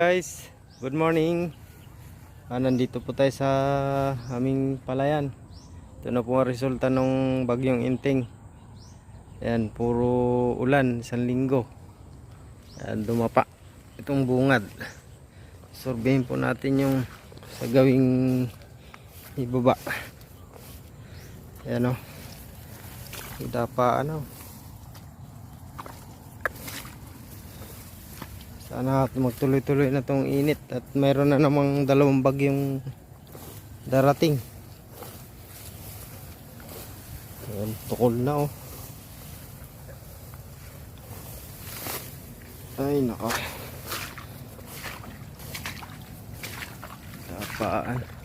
Guys, good morning. Ah, nandito po tayo sa aming palayan. Ito na po ang resulta ng bagyong inting. Ayan, puro ulan, isang linggo. Ayan, dumapa. Itong bungad. Sorbehin po natin yung sa gawing ibaba. Ayan o. Dapa ano. Sana magtuloy-tuloy na tong init at mayroon na namang dalawang bagyong darating. Ayan, tukol na oh. Ay nako. Tapaan.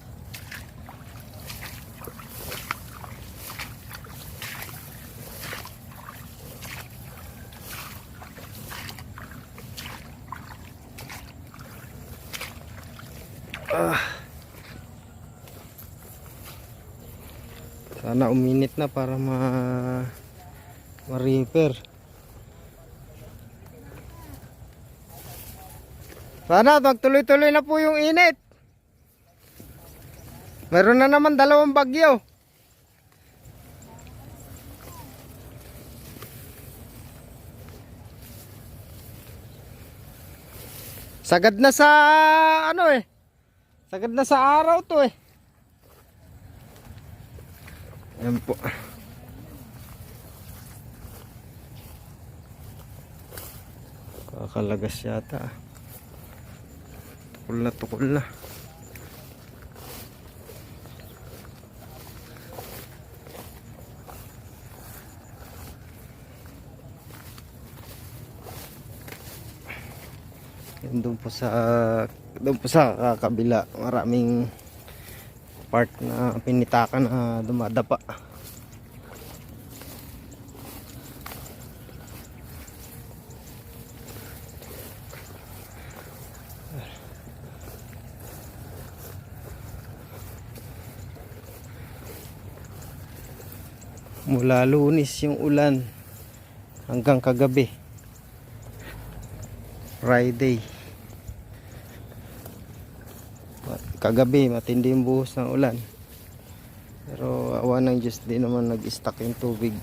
Ah. Sana uminit na para ma ma-repair. Sana magtuloy-tuloy na po yung init. Meron na naman dalawang bagyo. Sagad na sa ano eh. Sagad na sa araw to eh. Ayan po. Kakalagas yata. Tukol na tukol na. Yan doon po sa doon po sa kabila maraming part na pinitakan na dumadapa. Mula lunis yung ulan hanggang kagabi. Friday. Kagabi, matindi yung buhos ng ulan. Pero awa ng Diyos, di naman nag-stack yung tubig.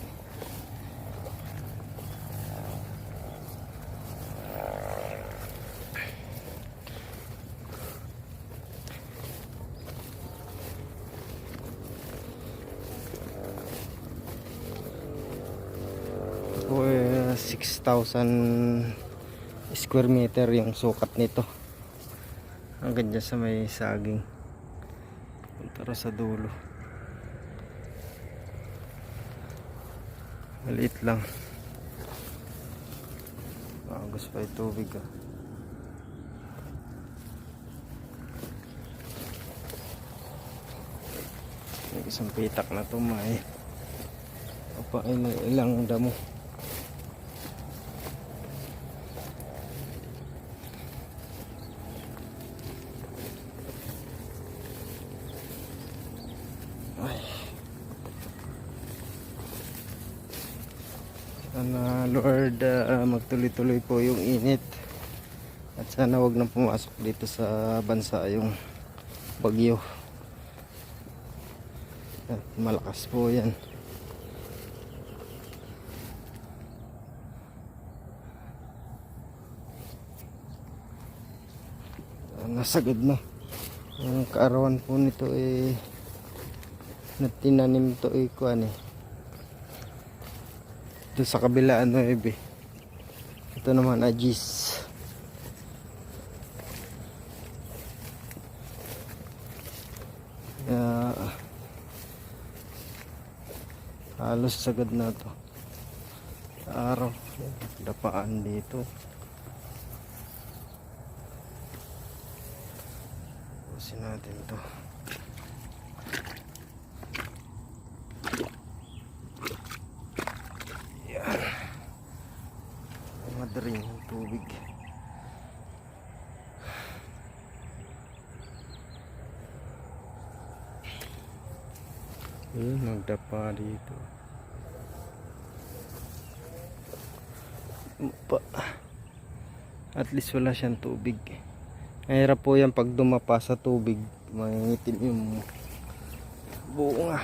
po eh, 6,000 square meter yung sukat nito hanggang dyan sa may saging. Punta sa dulo. Maliit lang. Agos pa yung tubig ah. may isang pitak na to may apa ilang, ilang damo Sana Lord ah, magtuloy-tuloy po yung init. At sana wag nang pumasok dito sa bansa yung bagyo. At malakas po yan. Ah, Nasagad na. Ang kaarawan po nito eh na tinanim to ay kuan eh. Ito sa kabila ano eh be. Ito naman ajis. Kaya halos sagad na to. Araw. Dapaan dito. Pusin natin to. Yan. Madaring yung tubig. Ayun, nagdapa dito. Pa. At least wala siyang tubig. Mahirap po yan pag dumapa sa tubig. Mangingitim yung bunga.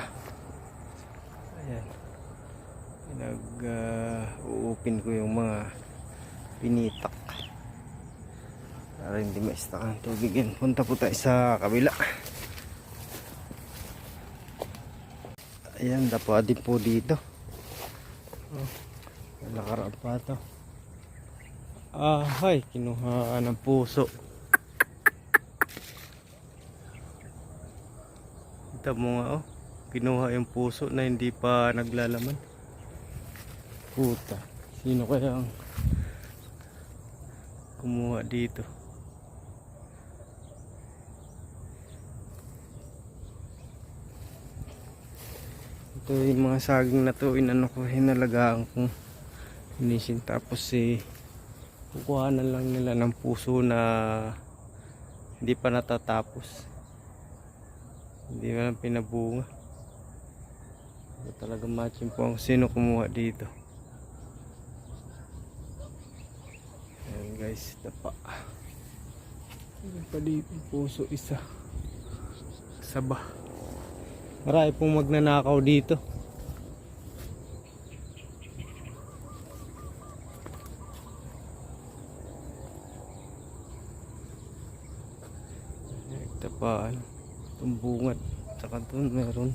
Ayan. Pinag-uupin ko yung mga pinitak. Para hindi ma-stuck ang tubig yan. Punta po tayo sa kabila. Ayan, dapa din po dito. Oh, nakaraan pa ito. Ah, hay, kinuha ng puso. Kita mo nga oh, kinuha yung puso na hindi pa naglalaman. Puta, sino kaya ang kumuha dito? Ito yung mga saging na to, inano ko, hinalagaan ko. Inisin tapos eh, kukuha na lang nila ng puso na hindi pa natatapos. Hindi pa lang pinabunga. Ito talaga matching po ang sino kumuha dito. Ayan guys, tapa. Ayan pa dito puso isa. Saba. Marami pong magnanakaw dito. Ito pa, ano, tumbungan. Tsaka doon meron.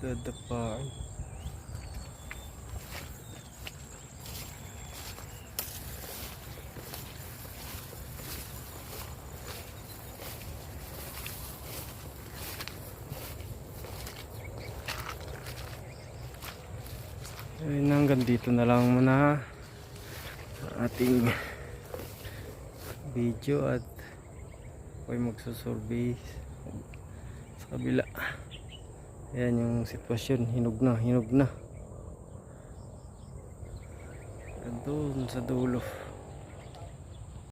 Dadapaan. Ayun hanggang dito na lang muna ang ating video at ako'y magsusurvey sa kabila. Ayan yung sitwasyon, hinog na, hinog na. Doon sa dulo.